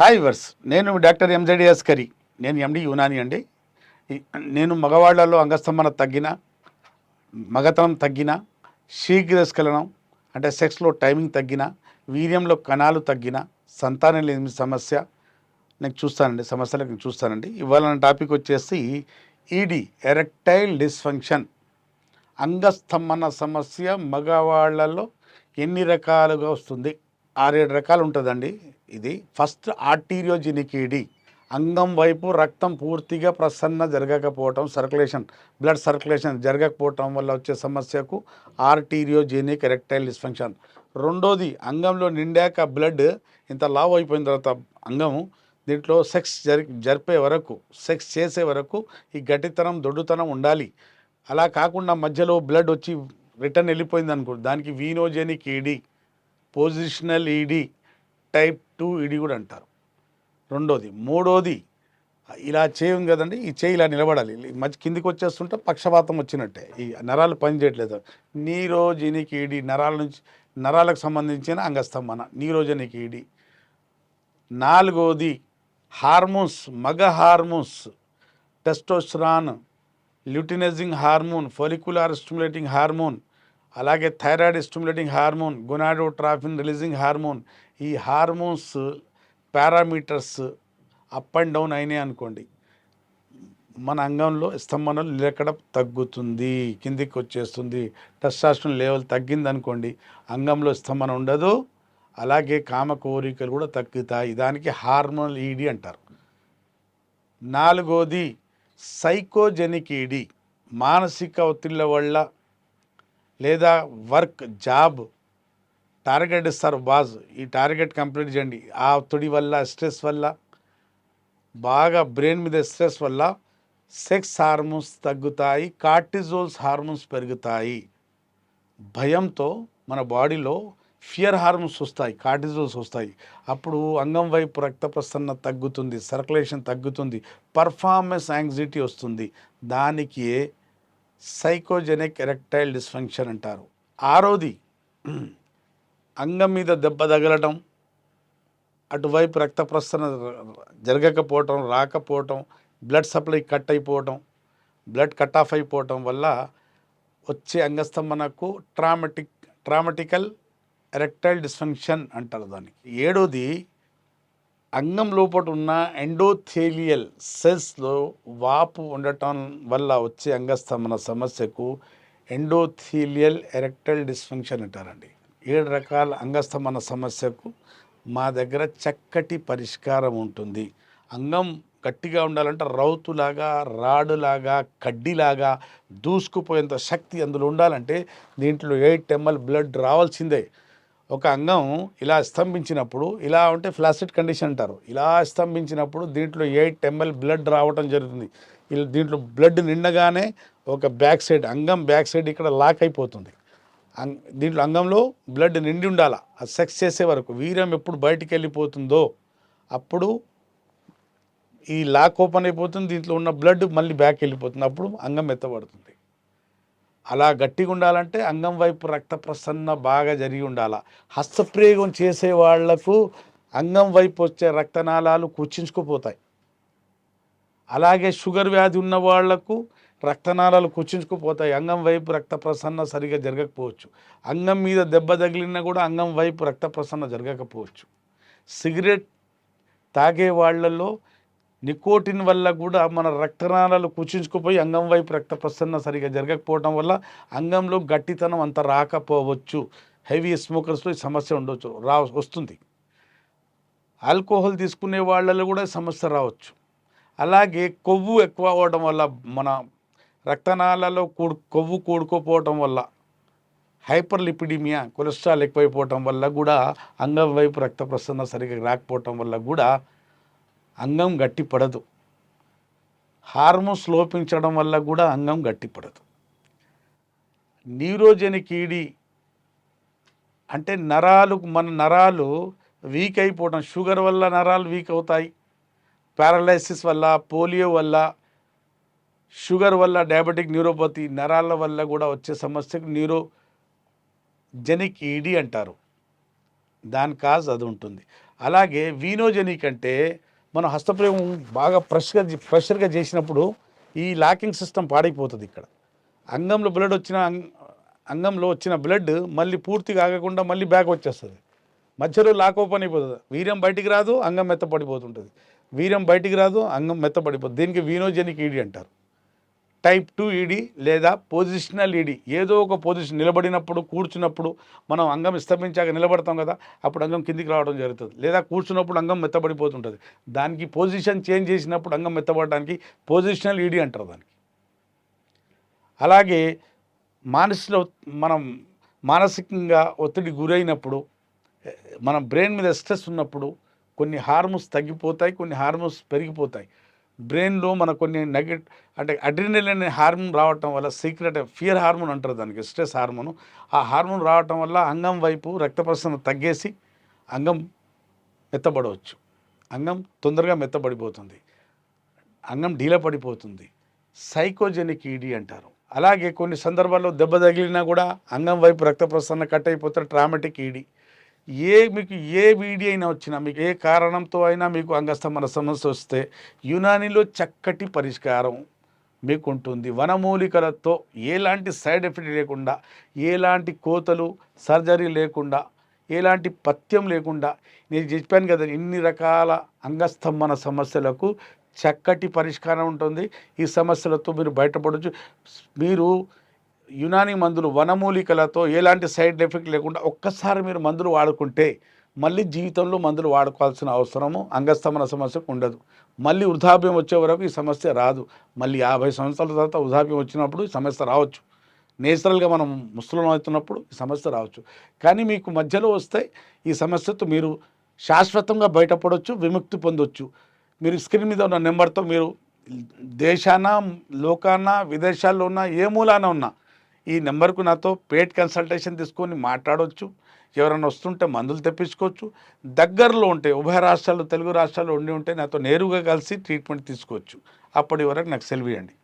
Hi వర్స్ నేను doctor ఎంజడి అస్కరి. నేను ఎండి యునాని అండి. నేను మగవాళ్ళలో అంగస్తంభన తగ్గిన మగతనం తగ్గిన శీఘ్రస్ఖలనం అంటే సెక్స్లో టైమింగ్ తగ్గిన వీర్యంలో కణాలు తగ్గిన సంతానం లేని సమస్య నేను చూస్తానండి సమస్యలకు నేను చూస్తానండి. ఇవాళ నా టాపిక్ వచ్చేసి ఈడి ఎరెక్టైల్ డిస్ఫంక్షన్. అంగస్తంభన సమస్య మగవాళ్ళలో ఎన్ని రకాలుగా వస్తుంది? ఆరేడు రకాలు ఉంటుందండి ఇది ఫస్ట్ ఆర్టీరియోజినికిడి. అంగం వైపు రక్తం పూర్తిగా ప్రసన్న జరగకపోవటం సర్క్యులేషన్ బ్లడ్ సర్క్యులేషన్ జరగకపోవటం వల్ల వచ్చే సమస్యకు ఆర్టీరియోజెనిక్ ఎరెక్టైల్ డిస్ఫంక్షన్. రెండోది అంగంలో నిండాక బ్లడ్ ఇంత లావ్ అయిపోయిన తర్వాత అంగము దీంట్లో సెక్స్ జరి జరిపే వరకు సెక్స్ చేసే వరకు ఈ గట్టితనం దొడ్డుతనం ఉండాలి. అలా కాకుండా మధ్యలో బ్లడ్ వచ్చి రిటర్న్ వెళ్ళిపోయింది అనుకో దానికి venogenic ED positional ED type two ED కూడా అంటారు. రెండోది మూడోది ఇలా చేయం కదండి ఈ చేయి ఇలా నిలబడాలి. మంచి కిందికి వచ్చేస్తుంటే పక్షపాతం వచ్చినట్టే. ఈ నరాలు పనిచేయట్లేదు నీరోజెనిక్ ఈడి నరాల నుంచి నరాలకు సంబంధించిన అంగస్తంభన నీరోజనికి ఈడీ నాలుగోది హార్మోన్స్ మగ hormones testosterone luteinizing hormone follicular stimulating hormone అలాగే thyroid stimulating hormone gonadotrophin releasing hormone ఈ hormones parameters up and down అయినాయి అనుకోండి మన అంగంలో స్తంభనం నిలకడ తగ్గుతుంది కిందికి వచ్చేస్తుంది టెస్టాస్ట్రాన్ లెవెల్ తగ్గింది అనుకోండి అంగంలో స్తంభనం ఉండదు అలాగే కామ కోరికలు కూడా తగ్గుతాయి. దానికి హార్మోనల్ ఈడీ అంటారు. నాలుగోది సైకోజెనిక్ ఈడీ మానసిక ఒత్తిళ్ళ వల్ల లేదా వర్క్ జాబ్ టార్గెట్ ఇస్తారు బాజ్. ఈ టార్గెట్ కంప్లీట్ చేయండి. ఆ ఒత్తిడి వల్ల స్ట్రెస్ వల్ల బాగా బ్రెయిన్ మీద స్ట్రెస్ వల్ల సెక్స్ హార్మోన్స్ తగ్గుతాయి కార్టిజోల్స్ హార్మోన్స్ పెరుగుతాయి. భయంతో మన బాడీలో ఫియర్ హార్మోన్స్ వస్తాయి కార్టిజోల్స్ వస్తాయి. అప్పుడు అంగం వైపు రక్త ప్రసన్న తగ్గుతుంది సర్క్యులేషన్ తగ్గుతుంది పర్ఫార్మెన్స్ యాంగ్జైటీ వస్తుంది. దానికి సైకోజెనిక్ ఎరెక్టైల్ డిస్ఫంక్షన్ అంటారు. ఆరోది అంగం మీద దెబ్బ తగలటం అటువైపు రక్త ప్రసరణ జరగకపోవటం రాకపోవటం బ్లడ్ సప్లై కట్ అయిపోవటం బ్లడ్ కట్ ఆఫ్ అయిపోవటం వల్ల వచ్చే అంగస్తంభనకు ట్రామటిక్ ట్రామటికల్ ఎరెక్టైల్ డిస్ఫంక్షన్ అంటారు దానికి. ఏడోది అంగం లోపల ఉన్న ఎండోథేలియల్ సెల్స్లో వాపు ఉండటం వల్ల వచ్చే అంగస్తంభన సమస్యకు ఎండోథీలియల్ ఎరెక్టల్ డిస్ఫంక్షన్ అంటారండి. ఏడు రకాల అంగస్తంభన సమస్యకు మా దగ్గర చక్కటి పరిష్కారం ఉంటుంది. అంగం గట్టిగా ఉండాలంటే రౌతులాగా రాడులాగా కడ్డీలాగా దూసుకుపోయేంత శక్తి అందులో ఉండాలంటే దీంట్లో ఎయిట్ ఎంఎల్ బ్లడ్ రావాల్సిందే. ఒక అంగం ఇలా స్తంభించినప్పుడు ఇలా ఉంటే ఫ్లాసిడ్ కండిషన్ అంటారు. ఇలా స్తంభించినప్పుడు దీంట్లో ఎయిట్ ఎంఎల్ బ్లడ్ రావటం జరుగుతుంది. దీంట్లో బ్లడ్ నిండగానే ఒక బ్యాక్ సైడ్ అంగం బ్యాక్ సైడ్ ఇక్కడ లాక్ అయిపోతుంది. దీంట్లో అంగంలో బ్లడ్ నిండి ఉండాలి? ఆ సెక్స్ చేసే వరకు వీర్యం ఎప్పుడు బయటికి వెళ్ళిపోతుందో అప్పుడు ఈ లాక్ ఓపెన్ అయిపోతుంది. దీంట్లో ఉన్న బ్లడ్ మళ్ళీ బ్యాక్ వెళ్ళిపోతుంది. అప్పుడు అంగం ఎత్తబడుతుంది. అలా గట్టిగా ఉండాలంటే అంగం వైపు రక్త ప్రసన్న బాగా జరిగి ఉండాలి. హస్తప్రయోగం చేసే వాళ్ళకు అంగం వైపు వచ్చే రక్తనాళాలు కూర్చించుకుపోతాయి అలాగే షుగర్ వ్యాధి ఉన్న వాళ్ళకు రక్తనాళాలు కుచించుకుపోతాయి. అంగం వైపు రక్త ప్రసరణ సరిగా జరగకపోవచ్చు. అంగం మీద దెబ్బ తగిలినా కూడా అంగం వైపు రక్త ప్రసరణ జరగకపోవచ్చు. సిగరెట్ తాగే వాళ్ళల్లో నికోటిన్ వల్ల కూడా మన రక్తనాళాలు కుచించుకుపోయి అంగం వైపు రక్త ప్రసరణ సరిగా జరగకపోవడం వల్ల అంగంలో గట్టితనం అంత రాకపోవచ్చు. హెవీ స్మోకర్స్లో ఈ సమస్య ఉండవచ్చు రా వస్తుంది. ఆల్కహాల్ తీసుకునే వాళ్ళలో కూడా సమస్య రావచ్చు. అలాగే కొవ్వు ఎక్కువ అవ్వడం వల్ల మన రక్తనాళాల్లో కూడు కొవ్వు కూడుకోపోవటం వల్ల హైపర్ లిపిడిమియా కొలెస్ట్రాల్ ఎక్కువైపోవటం వల్ల కూడా అంగం వైపు రక్త ప్రసరణ సరిగా రాకపోవటం వల్ల కూడా అంగం గట్టిపడదు. హార్మోన్స్ లోపించడం వల్ల కూడా అంగం గట్టిపడదు. న్యూరోజెనిక్ ఈడి అంటే నరాలు మన నరాలు వీక్ అయిపోవడం షుగర్ వల్ల నరాలు వీక్ అవుతాయి. పారాలైసిస్ వల్ల పోలియో వల్ల షుగర్ వల్ల డయాబెటిక్ న్యూరోపతి నరాల వల్ల కూడా వచ్చే సమస్యకు న్యూరో జెనిక్ ఈడీ అంటారు. దాని కాజ్ అది ఉంటుంది. అలాగే వీనోజెనిక్ అంటే మనం హస్తప్రయోగం బాగా ఫ్రెష్గా ప్రెషర్గా చేసినప్పుడు ఈ లాకింగ్ సిస్టమ్ పాడైపోతుంది ఇక్కడ. అంగంలో బ్లడ్ వచ్చిన అంగంలో వచ్చిన బ్లడ్ మళ్ళీ పూర్తిగా ఆగకుండా మళ్ళీ బ్యాక్ వచ్చేస్తుంది. మధ్యలో లాక్ ఓపెన్ అయిపోతుంది. వీర్యం బయటికి రాదు అంగం మెత్తపడిపోతుంటుంది. వీర్యం బయటికి రాదు అంగం మెత్తపడిపోతుంది. దీనికి వీనోజెనిక్ ఈడి అంటారు. టైప్ టూ ఈడీ లేదా పొజిషనల్ ఈడీ ఏదో ఒక పొజిషన్ నిలబడినప్పుడు కూర్చున్నప్పుడు మనం అంగం స్తంభించాక నిలబడతాం కదా అప్పుడు అంగం కిందికి రావడం జరుగుతుంది. లేదా కూర్చున్నప్పుడు అంగం మెత్తబడిపోతుంటుంది. దానికి పొజిషన్ చేంజ్ చేసినప్పుడు అంగం మెత్తబడడానికి పొజిషనల్ ఈడీ అంటారు దానికి. అలాగే మానసిలో మనం మానసికంగా ఒత్తిడి గురైనప్పుడు మన బ్రెయిన్ మీద స్ట్రెస్ ఉన్నప్పుడు కొన్ని హార్మోన్స్ తగ్గిపోతాయి కొన్ని హార్మోన్స్ పెరిగిపోతాయి. బ్రెయిన్లో మన కొన్ని నెగెట్ అంటే అడ్రినల్ అనే హార్మోన్ రావటం వల్ల సీక్రెట్ ఫియర్ హార్మోన్ అంటారు దానికి స్ట్రెస్ హార్మోన్. ఆ హార్మోన్ రావటం వల్ల అంగం వైపు రక్త ప్రసరణ తగ్గేసి అంగం మెత్తబడవచ్చు. అంగం తొందరగా మెత్తబడిపోతుంది. అంగం ఢీల పడిపోతుంది. సైకోజెనిక్ ఈడీ అంటారు. అలాగే కొన్ని సందర్భాల్లో దెబ్బ తగిలినా కూడా అంగం వైపు రక్త ప్రసరణ కట్ అయిపోతారు ట్రామాటిక్ ఈడీ. ఏ మీకు ఏ వీడియో అయినా వచ్చినా మీకు ఏ కారణంతో అయినా మీకు అంగస్తంభన సమస్య వస్తే యునానిలో చక్కటి పరిష్కారం మీకు ఉంటుంది వనమూలికలతో ఎలాంటి సైడ్ ఎఫెక్ట్ లేకుండా ఎలాంటి కోతలు సర్జరీ లేకుండా ఎలాంటి పథ్యం లేకుండా నేను చెప్పాను కదా ఇన్ని రకాల అంగస్తంభన సమస్యలకు చక్కటి పరిష్కారం ఉంటుంది. ఈ సమస్యలతో మీరు బయటపడవచ్చు మీరు యునాని మందులు వనమూలికలతో ఎలాంటి సైడ్ ఎఫెక్ట్ లేకుండా ఒక్కసారి మీరు మందులు వాడుకుంటే మళ్ళీ జీవితంలో మందులు వాడుకోవాల్సిన అవసరము అంగస్తమన సమస్యకు ఉండదు. మళ్ళీ వృద్ధాప్యం వచ్చే వరకు ఈ సమస్య రాదు. మళ్ళీ యాభై సంవత్సరాల తర్వాత వృద్ధాప్యం వచ్చినప్పుడు ఈ సమస్య రావచ్చు. నేచురల్గా మనం ముసలం అవుతున్నప్పుడు ఈ సమస్య రావచ్చు. కానీ మీకు మధ్యలో వస్తే ఈ సమస్యతో మీరు శాశ్వతంగా బయటపడవచ్చు విముక్తి పొందొచ్చు. మీరు స్క్రీన్ మీద ఉన్న నెంబర్తో మీరు దేశాన లోకాన విదేశాల్లో ఉన్న ఏ మూలాన ఉన్నా ఈ నెంబర్కు నాతో పేట్ కన్సల్టేషన్ తీసుకొని మాట్లాడవచ్చు ఎవరైనా వస్తుంటే మందులు తెప్పించుకోవచ్చు. దగ్గరలో ఉంటే ఉభయ రాష్ట్రాలు తెలుగు రాష్ట్రాల్లో ఉండి ఉంటే నాతో నేరుగా కలిసి ట్రీట్మెంట్ తీసుకోవచ్చు. అప్పటి వరకు నాకు సెలవు ఇవ్వండి